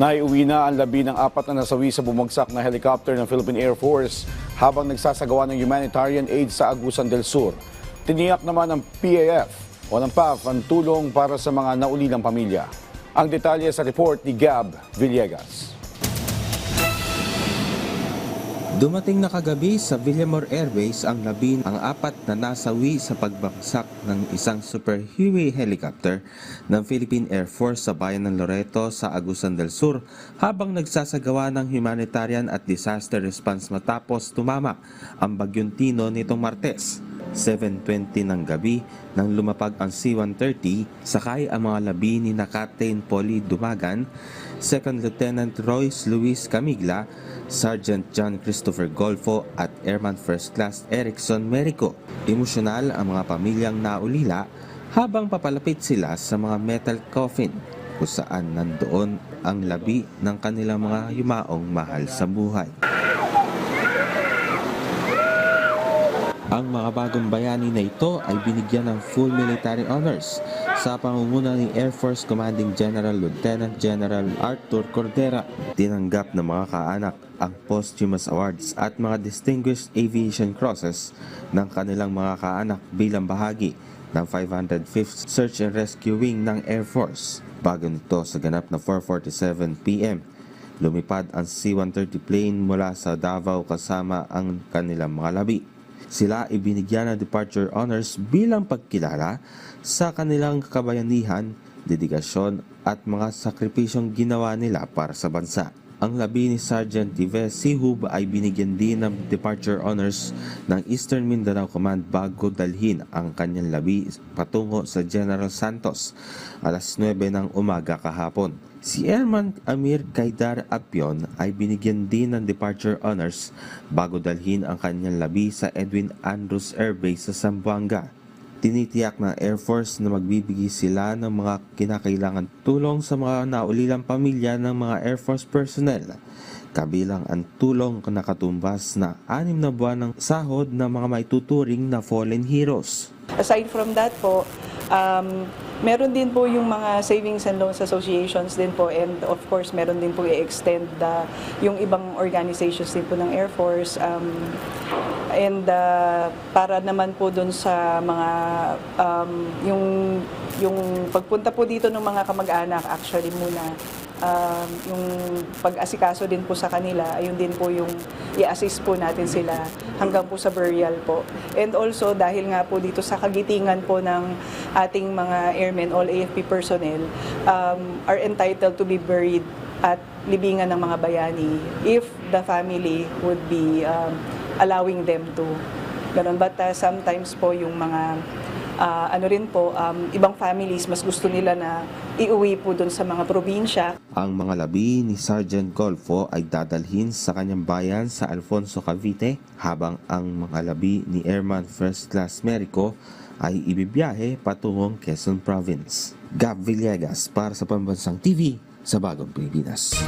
Naiuwi na ang labi ng apat na nasawi sa bumagsak na helicopter ng Philippine Air Force habang nagsasagawa ng humanitarian aid sa Agusan del Sur. Tiniyak naman ng PAF o ng PAF ang tulong para sa mga naulilang pamilya. Ang detalye sa report ni Gab Villegas. Dumating na kagabi sa Villamor Airways ang labing ang apat na nasawi sa pagbagsak ng isang Super Huey helicopter ng Philippine Air Force sa bayan ng Loreto sa Agusan del Sur habang nagsasagawa ng humanitarian at disaster response matapos tumama ang bagyong Tino nitong Martes. 7.20 ng gabi nang lumapag ang C-130, sakay ang mga labi ni na Captain Polly Dumagan, Second Lieutenant Royce Luis Camigla, Sergeant John Christopher Golfo at Airman First Class Erickson Merico. Emosyonal ang mga pamilyang naulila habang papalapit sila sa mga metal coffin kung saan nandoon ang labi ng kanilang mga yumaong mahal sa buhay. Ang mga bagong bayani na ito ay binigyan ng full military honors sa pangunguna ni Air Force Commanding General Lieutenant General Arthur Cordera. Tinanggap ng mga kaanak ang posthumous awards at mga distinguished aviation crosses ng kanilang mga kaanak bilang bahagi ng 505th Search and Rescue Wing ng Air Force. Bago nito sa ganap na 4.47 p.m., lumipad ang C-130 plane mula sa Davao kasama ang kanilang mga labi. Sila ibinigyan ng departure honors bilang pagkilala sa kanilang kabayanihan, dedikasyon at mga sakripisyong ginawa nila para sa bansa. Ang labi ni Sergeant Yves Sihub ay binigyan din ng departure honors ng Eastern Mindanao Command bago dalhin ang kanyang labi patungo sa General Santos alas 9 ng umaga kahapon. Si Airman Amir Kaidar Apion ay binigyan din ng departure honors bago dalhin ang kanyang labi sa Edwin Andrews Air Base sa Zamboanga. Tinitiyak ng Air Force na magbibigay sila ng mga kinakailangan tulong sa mga naulilang pamilya ng mga Air Force personnel. Kabilang ang tulong na katumbas na anim na buwan ng sahod ng mga maituturing na fallen heroes. Aside from that po, um, meron din po yung mga savings and loans associations din po and of course meron din po i-extend the, yung ibang organizations din po ng Air Force um, and uh, para naman po dun sa mga um, yung yung pagpunta po dito ng mga kamag-anak actually muna um, yung pag-asikaso din po sa kanila, ayun din po yung i-assist po natin sila hanggang po sa burial po. And also, dahil nga po dito sa kagitingan po ng ating mga airmen, all AFP personnel, um, are entitled to be buried at libingan ng mga bayani if the family would be um, allowing them to. Ganun. But uh, sometimes po yung mga ah, ano rin po, um, ibang families, mas gusto nila na iuwi po dun sa mga probinsya. Ang mga labi ni Sergeant Golfo ay dadalhin sa kanyang bayan sa Alfonso Cavite habang ang mga labi ni Airman First Class Merico ay ibibiyahe patungong Quezon Province. Gab Villegas para sa Pambansang TV sa Bagong Pilipinas.